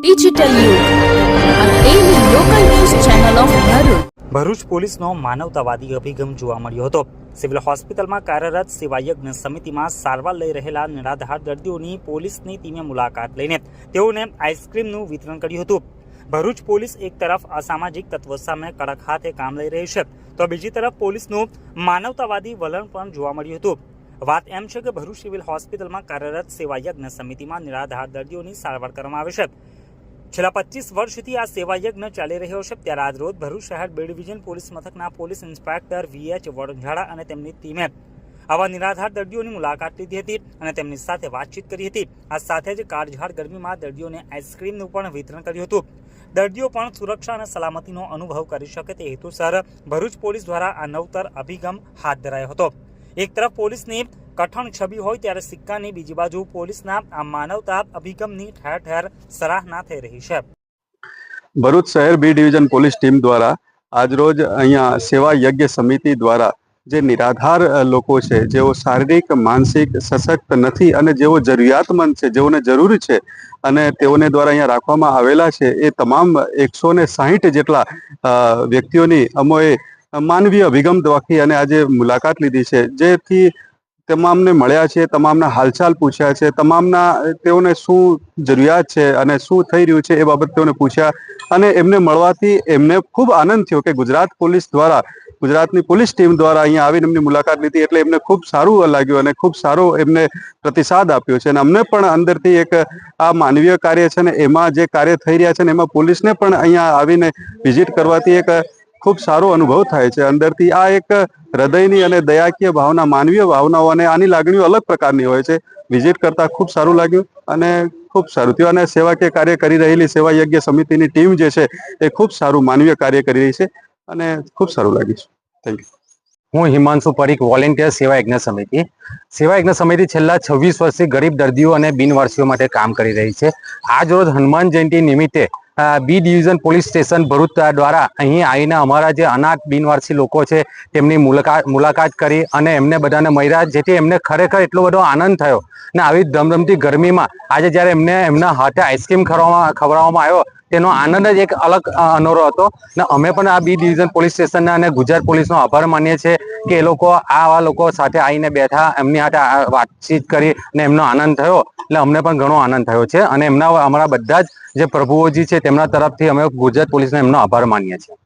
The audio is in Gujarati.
ડિજિટલ ભરૂચ પોલીસનો માનવતાવાદી અભિગમ જોવા મળ્યો હતો. સિવિલ હોસ્પિટલમાં કાર્યરત સેવાયજ્ઞ સમિતિમાં સારવાર લઈ રહેલા નિરાધાર દર્દીઓની પોલીસની ટીમે મુલાકાત લઈને તેઓને આઈસ્ક્રીમનું વિતરણ કર્યું હતું. ભરૂચ પોલીસ એક તરફ અસામાજિક તત્વો સામે કડક હાથે કામ લઈ રહી છે, તો બીજી તરફ પોલીસનું માનવતાવાદી વલણ પણ જોવા મળ્યું હતું. વાત એમ છે કે ભરૂચ સિવિલ હોસ્પિટલમાં કાર્યરત સેવાયજ્ઞ સમિતિમાં નિરાધાર દર્દીઓની સારવાર કરવામાં આવે છે. છેલ્લા પચીસ વર્ષથી આ સેવા યજ્ઞ ચાલી રહ્યો છે. ત્યારે આજ રોજ ભરૂચ શહેર બે ડિવિઝન પોલીસ મથકના પોલીસ ઇન્સ્પેક્ટર વીએચ વડઝાડા અને તેમની ટીમે આવા નિરાધાર દર્દીઓની મુલાકાત લીધી હતી અને તેમની સાથે વાતચીત કરી હતી. આ સાથે જ કાળઝાળ ગરમીમાં દર્દીઓને આઈસ્ક્રીમનું પણ વિતરણ કર્યું હતું. દર્દીઓ પણ સુરક્ષા અને સલામતીનો અનુભવ કરી શકે તે હેતુસર ભરૂચ પોલીસ દ્વારા આ નવતર અભિગમ હાથ ધરાયો હતો. એક તરફ પોલીસની કઠણ છબી હોય ત્યારે સિક્કાની બીજી બાજુ પોલીસના આ માનવતા અભિગમની ઠેર ઠેર સરાહના થઈ રહી છે. ભરૂચ શહેર બી ડિવિઝન પોલીસ ટીમ દ્વારા આજરોજ અહીંયા સેવા યજ્ઞ સમિતિ દ્વારા જે નિરાધાર લોકો છે, જેઓ શારીરિક, માનસિક સશક્ત નથી અને જેઓ જરૂરિયાતમંદ છે, જેઓને જરૂર છે અને તેઓને દ્વારા અહીંયા રાખવામાં આવેલા છે, એ તમામ એકસો ને સાહીઠ જેટલા વ્યક્તિઓની અમોએ માનવીય અભિગમ દ્વાખી અને આજે મુલાકાત લીધી છે, જેથી તમામને મળ્યા છે, તમામના હાલચાલ પૂછ્યા છે, તમામના તેઓને શું જરૂરિયાત છે અને શું થઈ રહ્યું છે એ બાબત તેઓને પૂછ્યા અને એમને મળવાથી એમને ખૂબ આનંદ થયો કે ગુજરાત પોલીસ દ્વારા, ગુજરાતની પોલીસ ટીમ દ્વારા અહીંયા આવીને એમની મુલાકાત લીધી એટલે એમને ખૂબ સારું લાગ્યું અને ખૂબ સારો એમને પ્રતિસાદ આપ્યો છે અને અમને પણ અંદરથી એક, આ માનવીય કાર્ય છે ને એમાં જે કાર્ય થઈ રહ્યા છે ને એમાં પોલીસને પણ અહીંયા આવીને વિઝિટ કરવાથી એક ખૂબ સારો અનુભવ થાય છે. અંદરથી આ એક હૃદયની અને દયાકીય ભાવના, માનવીય ભાવનાઓ અને આની લાગણીઓ અલગ પ્રકારની હોય છે. વિઝિટ કરતા ખૂબ સારું લાગ્યું અને ખૂબ સારું થયું. અને સેવાકીય કાર્ય કરી રહેલી સેવા યજ્ઞ સમિતિની ટીમ જે છે એ ખૂબ સારું માનવીય કાર્ય કરી રહી છે અને ખૂબ સારું લાગ્યું છે. થેન્ક યુ હું હિમાંશુ પરીખ વોલેન્ટિયર સેવા યજ્ઞ સમિતિ. સેવા યજ્ઞ સમિતિ છેલ્લા છવ્વીસ વર્ષથી ગરીબ દર્દીઓ અને બિનવારસીઓ માટે કામ કરી રહી છે. આજ રોજ હનુમાન જયંતિ નિમિત્તે B division police station Bharuch દ્વારા અહીં આવીને અમારા જે અનાથ બિનવારસી લોકો છે, તેમની મુલાકાત મુલાકાત કરી અને એમને બધાને મળ્યા જેથી એમને ખરેખર એટલો બધો આનંદ થયો. ને આવી ધમધમતી ગરમીમાં આજે જ્યારે એમને એમના હાથે આઈસ્ક્રીમ ખવડાવવામાં ખવડાવવામાં આવ્યો, તેનો આનંદ જ એક અલગ અનોરો હતો. ને અમે પણ આ બી ડિવિઝન પોલીસ સ્ટેશનના અને ગુજરાત પોલીસનો આભાર માનીએ છીએ. કે એ લોકો આવા લોકો સાથે આવીને બેઠા, એમની સાથે વાતચીત કરી અને એમનો આનંદ થયો. એટલે અમને પણ ઘણો આનંદ થયો છે. અને એમના અમારા બધા જ જે પ્રભુઓજી છે, તેમના તરફથી અમે ગુજરાત પોલીસનો એમનો આભાર માનીએ છીએ.